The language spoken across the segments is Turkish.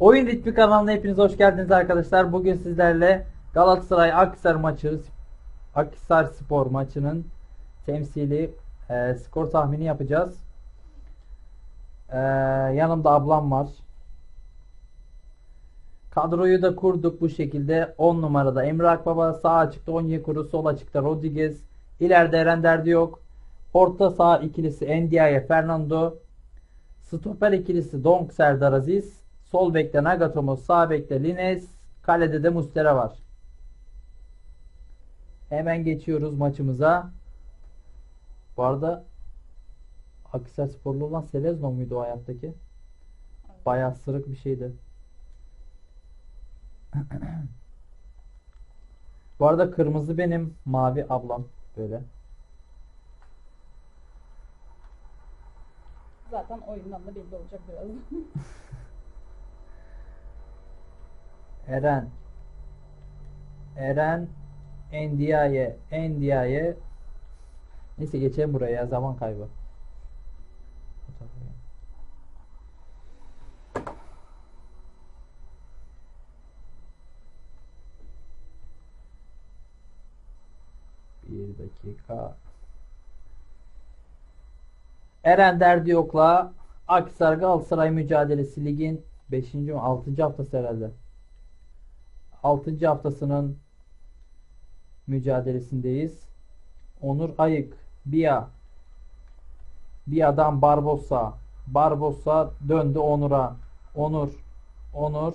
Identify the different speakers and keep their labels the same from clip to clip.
Speaker 1: Oyun Ritmi kanalına hepiniz hoş geldiniz arkadaşlar. Bugün sizlerle Galatasaray Akhisar maçı Akhisar Spor maçının temsili e, skor tahmini yapacağız. E, yanımda ablam var. Kadroyu da kurduk bu şekilde. 10 numarada Emre Akbaba, sağ açıkta Onyekuru, sol açıkta Rodriguez, ileride Eren Derdi yok. Orta saha ikilisi Ndiaye, Fernando, Stoper ikilisi Donk Serdar Aziz. Sol bekte Nagatomo, sağ bekte Lines, kalede de Mustera var. Hemen geçiyoruz maçımıza. Bu arada Akhisar sporlu olan Selezno muydu o ayaktaki? Bayağı sırık bir şeydi. Bu arada kırmızı benim, mavi ablam böyle.
Speaker 2: Zaten oyundan da belli olacak biraz.
Speaker 1: Eren Eren Endiaye Endiaye Neyse geçelim buraya ya, zaman kaybı. Bir dakika. Eren Derdiyok'la Akhisar Galatasaray mücadelesi ligin 5. mi 6. haftası herhalde. 6. haftasının mücadelesindeyiz. Onur Ayık, Bia, Bia'dan Barbosa, Barbosa döndü Onur'a. Onur, Onur,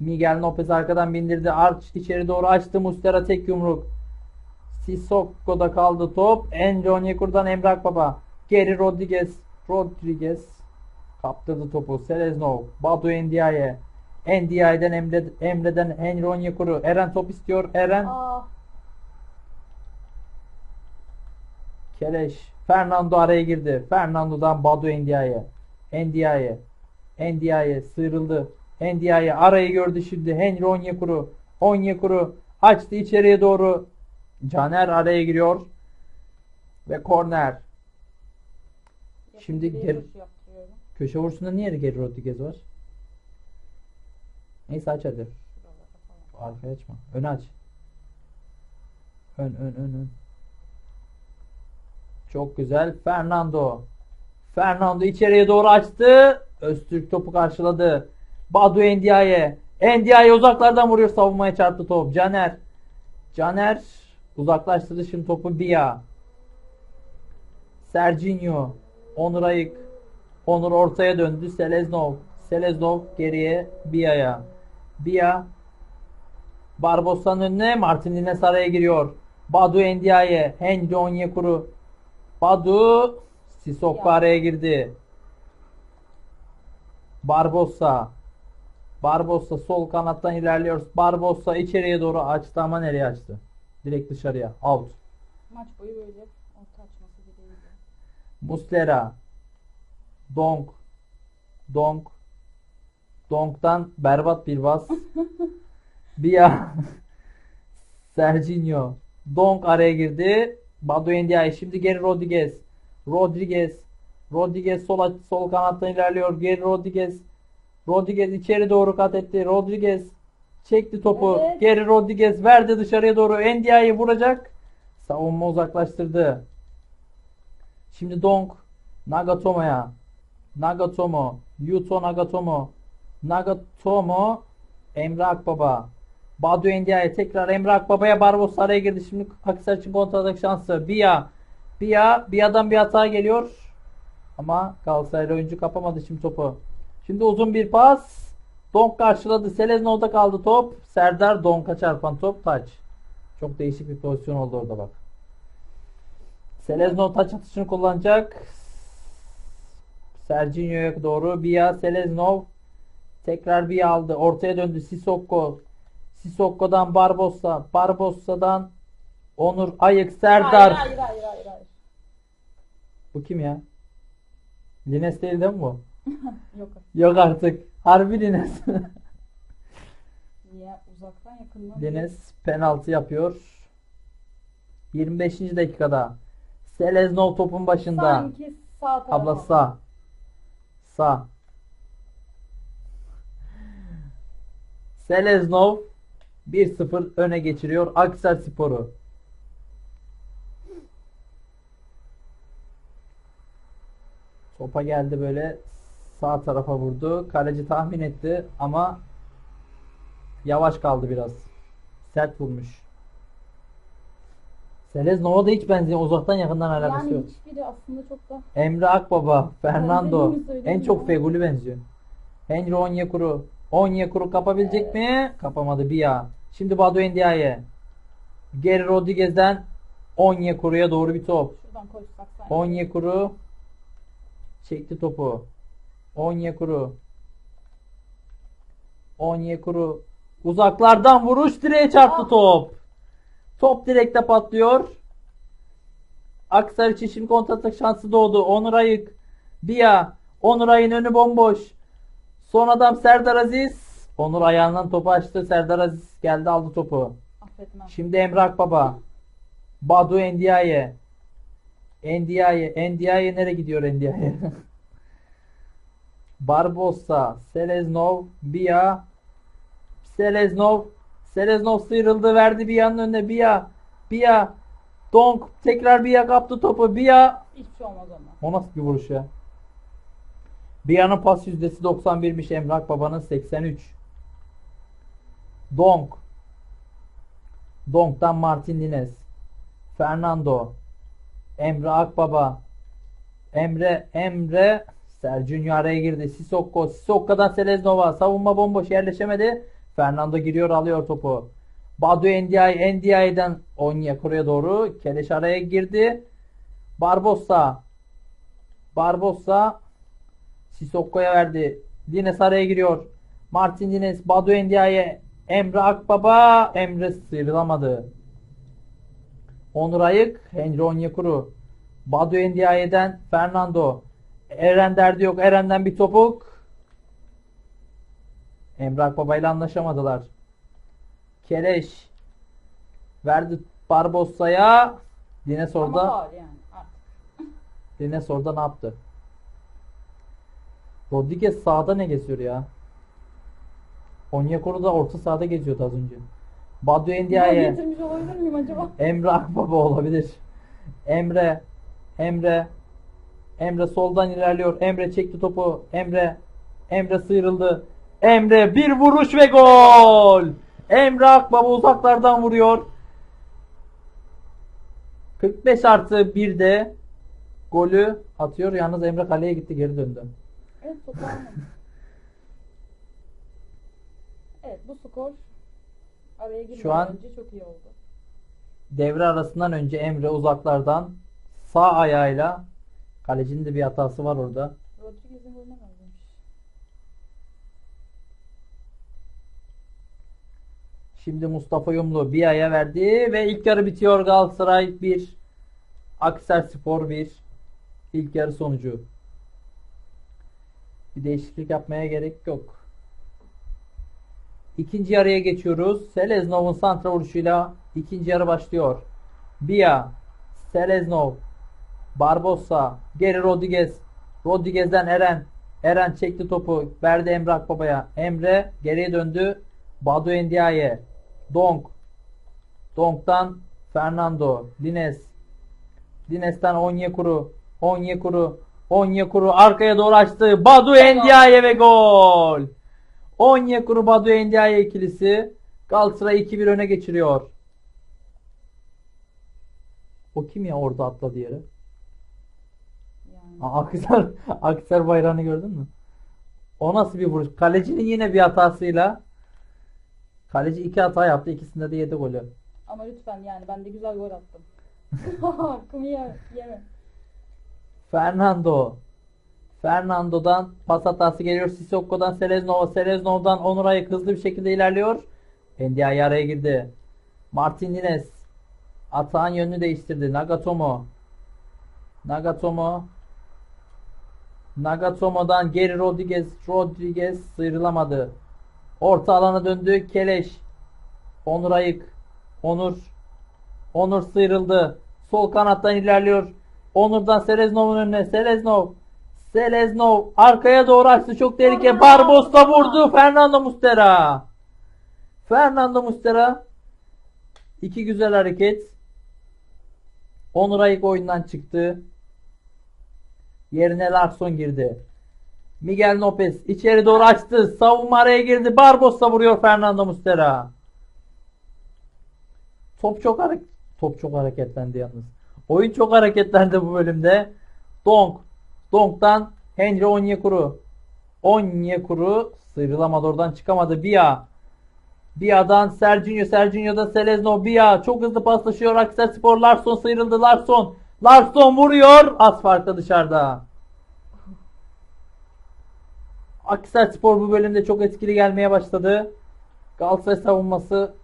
Speaker 1: Miguel Lopez arkadan bindirdi. Arch içeri doğru açtı. Mustera tek yumruk. Sissoko'da kaldı top. Enzo Onyekuru'dan Emrah Baba. Geri Rodriguez. Rodriguez kaptırdı topu. Seleznov. Badu Ndiaye. Ndiaye'den Emre, Emre'den Henry Onyekuru. Eren top istiyor. Eren.
Speaker 2: Aa,
Speaker 1: Keleş. Fernando araya girdi. Fernando'dan Badu Ndiaye. Ndiaye. Ndiaye sıyrıldı. Ndiaye arayı gördü şimdi. Henry Onyekuru. Onyekuru açtı içeriye doğru. Caner araya giriyor. Ve korner. Şimdi geri-. Köşe vuruşunda niye geri Rodriguez var? Neyse aç hadi. Arkaya açma. Öne aç. Ön ön ön ön. Çok güzel. Fernando. Fernando içeriye doğru açtı. Öztürk topu karşıladı. Badu Endiaye. Endiaye uzaklardan vuruyor. Savunmaya çarptı top. Caner. Caner uzaklaştırdı şimdi topu Bia. Serginho. Onur Ayık. Onur ortaya döndü. Seleznov. Seleznov geriye Bia'ya. Bia Barbosa'nın önüne Martin Lines araya giriyor. Badu Endiaye, Henry Onyekuru. Badu Sissoko
Speaker 2: Ya.
Speaker 1: araya girdi. Barbosa. Barbosa sol kanattan ilerliyor. Barbosa içeriye doğru açtı ama nereye açtı? Direkt dışarıya. Out.
Speaker 2: Maç boyu böyle orta açması dileğiyle.
Speaker 1: Muslera. Donk. Donk. Donk'tan berbat bir bas. Bia. Serginho. Donk araya girdi. Badu Ndiaye. Şimdi geri Rodriguez. Rodriguez. Rodriguez sol, sol kanattan ilerliyor. Geri Rodriguez. Rodriguez içeri doğru kat etti. Rodriguez çekti topu.
Speaker 2: Evet.
Speaker 1: Geri Rodriguez verdi dışarıya doğru. Ndiaye vuracak. Savunma uzaklaştırdı. Şimdi Donk Nagatomo'ya. Nagatomo. Yuto Nagatomo. Nagatomo. Emre Akbaba. Badu Endiaye tekrar Emre Akbaba'ya Barbaros araya girdi. Şimdi Akhisar için kontratak şansı. Bia. Bia. Bia'dan bir hata geliyor. Ama Galatasaraylı oyuncu kapamadı şimdi topu. Şimdi uzun bir pas. Donk karşıladı. Seleznov'da kaldı top. Serdar Donk'a çarpan top taç. Çok değişik bir pozisyon oldu orada bak. Seleznov taç atışını kullanacak. Serginho'ya doğru Bia Seleznov tekrar Bia aldı. Ortaya döndü Sissoko. Sissoko'dan Barbosa. Barbosa'dan Onur Ayık Serdar.
Speaker 2: Hayır hayır hayır hayır. hayır.
Speaker 1: Bu kim ya? Lines değil değil mi bu?
Speaker 2: Yok.
Speaker 1: Yok artık. Harbi Lines.
Speaker 2: Niye uzaktan yakından?
Speaker 1: Lines penaltı yapıyor. 25. dakikada. Seleznov topun başında.
Speaker 2: Sanki sağ tarafa.
Speaker 1: Abla sağ. Sağ. Seleznov 1-0 öne geçiriyor Akhisar Spor'u. Topa geldi böyle sağ tarafa vurdu. Kaleci tahmin etti ama yavaş kaldı biraz. Sert vurmuş. Seleznov'a da hiç benziyor. Uzaktan yakından alakası
Speaker 2: Yani
Speaker 1: yok.
Speaker 2: hiçbiri aslında çok da
Speaker 1: Emre Akbaba, Fernando. En çok Feguli benziyor. Henry Onyekuru. Onyekuru kapabilecek mi? Kapamadı bir ya. Şimdi Badu Endiaye. Geri Rodriguez'den Onyekuru'ya doğru bir top.
Speaker 2: sanki.
Speaker 1: Onyekuru çekti topu. Onyekuru. Onyekuru uzaklardan vuruş direğe çarptı
Speaker 2: Ah.
Speaker 1: top. Top direkte patlıyor. Aksaray için şimdi kontratak şansı doğdu. Onur Ayık. Bia. Onur Ayık'ın önü bomboş. Son adam Serdar Aziz. Onur ayağından topu açtı. Serdar Aziz geldi aldı topu.
Speaker 2: Affetmem.
Speaker 1: Şimdi Emre Akbaba. Badu Endiaye. Endiaye. Endiaye nereye gidiyor Endiaye? Barbosa. Seleznov. Bia. Seleznov. Seleznov sıyrıldı. Verdi Bia'nın önüne. Bia. Bia. Donk. Tekrar Bia kaptı topu. Bia.
Speaker 2: Hiçbir şey olmaz ona.
Speaker 1: O nasıl bir vuruş ya? Bia'nın pas yüzdesi 91'miş. Emre Akbaba'nın 83. Donk. Donk'tan Martin Dines. Fernando. Emre Akbaba. Emre Emre Sergio araya girdi. Sissoko. Sissoko'dan Seleznova. Savunma bomboş yerleşemedi. Fernando giriyor alıyor topu. Badu Ndiaye. Ndiaye'den Onyekuru'ya doğru. Keleş araya girdi. Barbosa. Barbosa Sissoko'ya verdi. Dines araya giriyor. Martin Dines, Badu Endiaye, Emre Akbaba, Emre sıyrılamadı. Onur Ayık, Henry Onyekuru. Badu Endiaye'den Fernando. Eren derdi yok. Eren'den bir topuk. Emre Akbaba ile anlaşamadılar. Keleş verdi Barbosa'ya. Dines orada
Speaker 2: yani.
Speaker 1: Dines orada ne yaptı? Rodriguez sağda ne geziyor ya? Onyekuru da orta sahada geziyordu az önce. Badu
Speaker 2: Ben
Speaker 1: Endiaye.
Speaker 2: getirmiş olabilir miyim acaba?
Speaker 1: Emre Akbaba olabilir. Emre. Emre. Emre soldan ilerliyor. Emre çekti topu. Emre. Emre sıyrıldı. Emre bir vuruş ve gol. Emre Akbaba uzaklardan vuruyor. 45 artı 1'de golü atıyor. Yalnız Emre kaleye gitti geri döndü.
Speaker 2: Evet bu skor araya girmeden
Speaker 1: Şu an-
Speaker 2: önce çok iyi oldu.
Speaker 1: Devre arasından önce Emre uzaklardan sağ ayağıyla kalecinin de bir hatası var orada.
Speaker 2: Rodriguez'in golüne benzemiş.
Speaker 1: Şimdi Mustafa Yumlu bir aya verdi ve ilk yarı bitiyor Galatasaray 1 Akhisar Spor 1 ilk yarı sonucu. Bir değişiklik yapmaya gerek yok. İkinci yarıya geçiyoruz. Seleznov'un santra vuruşuyla ikinci yarı başlıyor. Bia, Seleznov, Barbosa, geri Rodriguez, Rodriguez'den Eren. Eren çekti topu, verdi Emre Akbaba'ya. Emre geriye döndü. Badu Endiaye, Donk, Donk'tan Fernando, Dines, Dines'ten Onyekuru, Onyekuru, Onyekuru arkaya doğru açtı. Badu Endiaye ve gol. Onyekuru Badu Endiaye ikilisi Galatasaray 2-1 öne geçiriyor. O kim ya orada atladı yere?
Speaker 2: Yani.
Speaker 1: Aa, Akhisar, Akhisar bayrağını gördün mü? O nasıl bir vuruş? Kalecinin yine bir hatasıyla Kaleci iki hata yaptı. ikisinde de yedi golü.
Speaker 2: Ama lütfen yani ben de güzel gol attım. Hakkımı ye, yeme.
Speaker 1: Fernando. Fernando'dan pas hatası geliyor. Sissoko'dan Seleznov'a. Seleznov'dan Onur Ayık hızlı bir şekilde ilerliyor. Ndiaye araya girdi. Martin Dines. Atağın yönünü değiştirdi. Nagatomo. Nagatomo. Nagatomo'dan geri Rodriguez. Rodriguez sıyrılamadı. Orta alana döndü. Keleş. Onur Ayık. Onur. Onur sıyrıldı. Sol kanattan ilerliyor. Onur'dan Seleznov'un önüne. Seleznov. Seleznov arkaya doğru açtı. Çok tehlike. Barbosa vurdu. Fernando Mustera. Fernando Muslera iki güzel hareket. Onur Ayık oyundan çıktı. Yerine Larson girdi. Miguel Lopez içeri doğru açtı. Savunma araya girdi. Barbosa vuruyor Fernando Muslera. Top çok hareket top çok hareketlendi yalnız. Oyun çok hareketlendi bu bölümde. Donk. Donk'tan Henry Onyekuru. Onyekuru sıyrılamadı oradan çıkamadı. Bia. Bia'dan Serginho. Serginho'da Selezno. Bia çok hızlı paslaşıyor. Akhisar Spor Larson sıyrıldı. Larson. Larson vuruyor. Az farklı dışarıda. Akhisar Spor bu bölümde çok etkili gelmeye başladı. Galatasaray savunması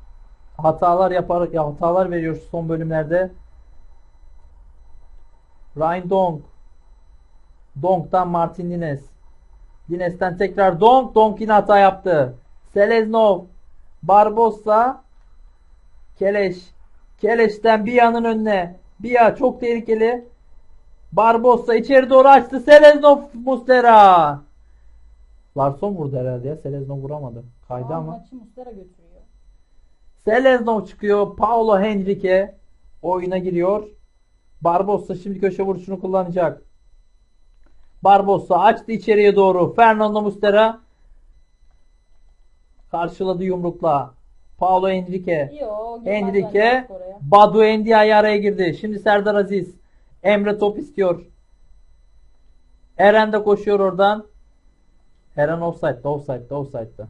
Speaker 1: hatalar yapar ya hatalar veriyor son bölümlerde. Ryan Dong. Dong'dan Martin Dines. Dines'ten tekrar Dong. Dong yine hata yaptı. Seleznov. Barbosa. Keleş. Keleş'ten bir yanın önüne. Bia çok tehlikeli. Barbosa içeri doğru açtı. Seleznov Mustera. Larson vurdu herhalde ya. Seleznov vuramadı. Kaydı
Speaker 2: Aa,
Speaker 1: ama.
Speaker 2: Maçı Muslera götürüyor.
Speaker 1: Seleznov çıkıyor. Paulo Henrique oyuna giriyor. Barbosa şimdi köşe vuruşunu kullanacak. Barbosa açtı içeriye doğru. Fernando Muslera karşıladı yumrukla. Paulo Henrique.
Speaker 2: İyi o. girmez bence
Speaker 1: Henrique. Badu Endia'yı araya girdi. Şimdi Serdar Aziz. Emre top istiyor. Eren de koşuyor oradan. Eren offside'da, offside'da, offside'da.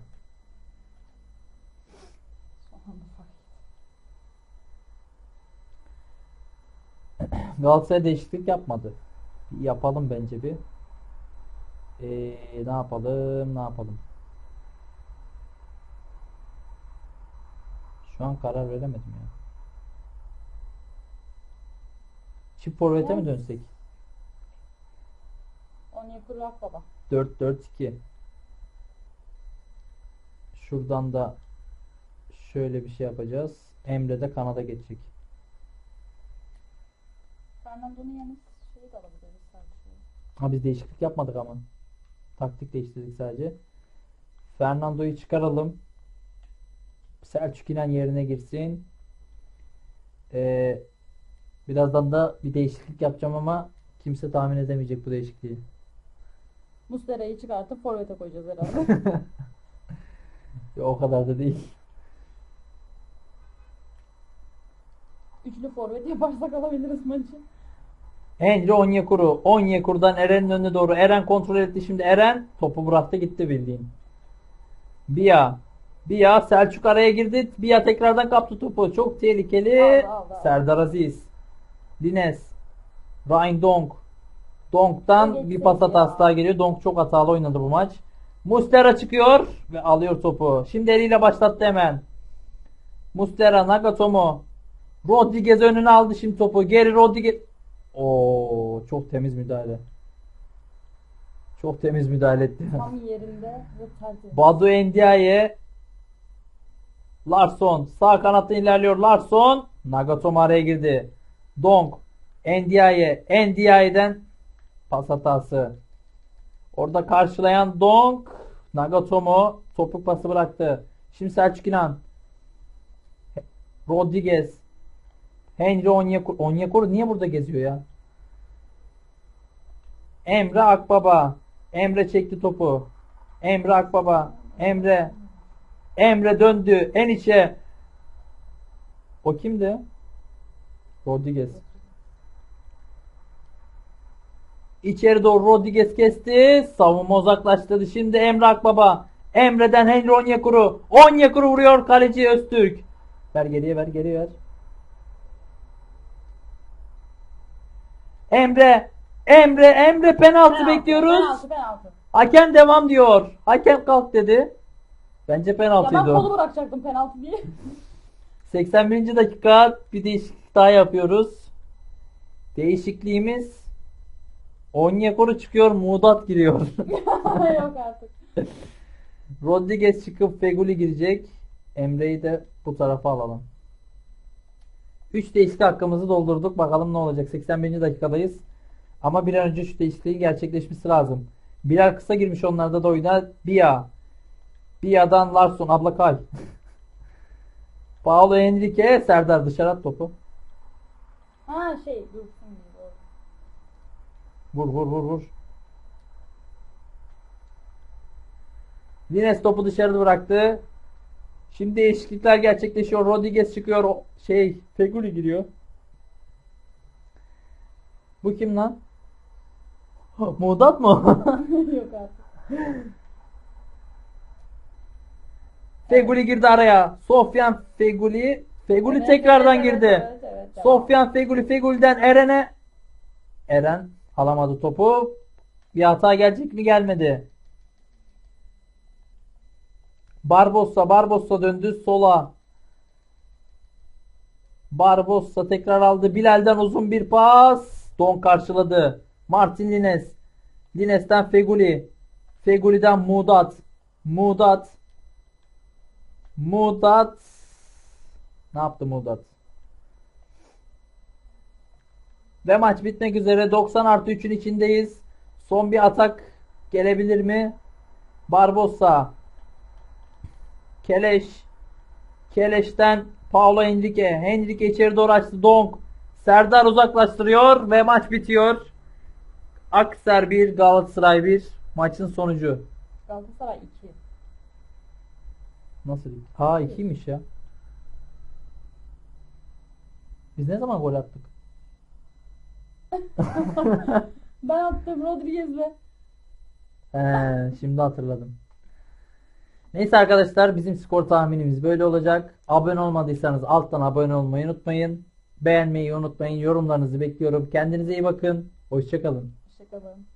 Speaker 1: Galatasaray değişiklik yapmadı. Yapalım bence bir. Ee, ne yapalım, ne yapalım? Şu an karar veremedim ya. Çift forvete mi dönsek?
Speaker 2: Onyekuru Akbaba.
Speaker 1: 4-4-2. Şuradan da şöyle bir şey yapacağız. Emre de kanada geçecek.
Speaker 2: Fernando'nun yanı şeyi de alabiliriz sadece.
Speaker 1: Ha biz değişiklik yapmadık ama. Taktik değiştirdik sadece. Fernando'yu çıkaralım. Selçuk İnan yerine girsin. Ee, birazdan da bir değişiklik yapacağım ama kimse tahmin edemeyecek bu değişikliği.
Speaker 2: Muslera'yı çıkartıp forvete koyacağız herhalde.
Speaker 1: Ya, o kadar da değil.
Speaker 2: Üçlü forvet yaparsak alabiliriz maçı.
Speaker 1: Henry Onyekuru. Onyekuru'dan Eren'in önüne doğru. Eren kontrol etti. Şimdi Eren topu bıraktı gitti bildiğin. Bia. Bia Selçuk araya girdi. Bia tekrardan kaptı topu. Çok tehlikeli.
Speaker 2: Aldı, aldı.
Speaker 1: Serdar Aziz. Dines. Ryan Donk. Donk'tan bir pas hatası daha geliyor. Donk çok hatalı oynadı bu maç. Mustera çıkıyor ve alıyor topu. Şimdi eliyle başlattı hemen. Mustera, Nagatomo. Rodriguez önüne aldı şimdi topu. Geri Rodriguez. Oo, çok temiz müdahale. Çok temiz müdahale etti.
Speaker 2: Tam yerinde ve tertemiz.
Speaker 1: Badu Endiaye. Larson sağ kanattan ilerliyor. Larson Nagatomo araya girdi. Dong Endiaye Endiaye'den pas hatası. Orada karşılayan Dong Nagatomo topuk pası bıraktı. Şimdi Selçuk İnan. Rodriguez Henry Onyekuru. Onyekuru niye burada geziyor ya? Emre Akbaba. Emre çekti topu. Emre Akbaba. Emre. Emre döndü. En içe. O kimdi? Rodriguez. İçeri doğru Rodriguez kesti. Savunma uzaklaştırdı. Şimdi Emre Akbaba. Emre'den Henry Onyekuru. Onyekuru vuruyor kaleci Öztürk. Ver geriye ver geriye ver. Emre. Emre. Emre penaltı bekliyoruz.
Speaker 2: Penaltı penaltı.
Speaker 1: Hakem devam diyor. Hakem kalk dedi. Bence
Speaker 2: Ya ben
Speaker 1: penaltıydı
Speaker 2: kolu bırakacaktım penaltı diye.
Speaker 1: 81. dakika bir değişiklik daha yapıyoruz. Değişikliğimiz Onyekuru çıkıyor, Muğdat giriyor.
Speaker 2: Yok artık.
Speaker 1: Rodriguez çıkıp Feguli girecek. Emre'yi de bu tarafa alalım. 3 değişiklik hakkımızı doldurduk. Bakalım ne olacak. 81. dakikadayız. Ama bir an önce şu değişikliğin gerçekleşmesi lazım. Birer kısa girmiş onlarda da oyuna. Bia. Bia'dan Larson. Abla kay. Paulo Henrique, Serdar dışarı at topu.
Speaker 2: Ha şey dursun.
Speaker 1: Vur vur vur vur. Lines topu dışarı bıraktı. Şimdi değişiklikler gerçekleşiyor. Rodriguez çıkıyor. O- Şey, Feguli giriyor. Bu kim lan? Muğdat mı?
Speaker 2: Yok artık.
Speaker 1: Feguli girdi araya. Sofyan Feguli. Feguli
Speaker 2: Evet,
Speaker 1: tekrardan
Speaker 2: evet,
Speaker 1: girdi.
Speaker 2: Evet, evet, devam.
Speaker 1: Sofyan Feguli Feguli'den Eren'e. Eren alamadı topu. Bir hata gelecek mi gelmedi. Barbossa Barbossa döndü sola. Barbossa tekrar aldı. Bilal'den uzun bir pas. Don karşıladı. Martin Lines. Lines'ten Feguli. Feguli'den Mudat. Mudat. Mudat. Ne yaptı Mudat? Ve maç bitmek üzere 90 artı 3'ün içindeyiz. Son bir atak gelebilir mi? Barbosa. Keleş. Keleş'ten Paulo Henrique. Henrique içeri doğru açtı. Donk. Serdar uzaklaştırıyor ve maç bitiyor. Akser 1, Galatasaray 1. Maçın sonucu.
Speaker 2: Galatasaray 2.
Speaker 1: Nasıl? Ha 2'ymiş ya. Biz ne zaman gol attık?
Speaker 2: Ben attım Rodriguez'le.
Speaker 1: He, şimdi hatırladım. Neyse arkadaşlar bizim skor tahminimiz böyle olacak. Abone olmadıysanız alttan abone olmayı unutmayın. Beğenmeyi unutmayın. Yorumlarınızı bekliyorum. Kendinize iyi bakın. Hoşçakalın.
Speaker 2: Hoşçakalın.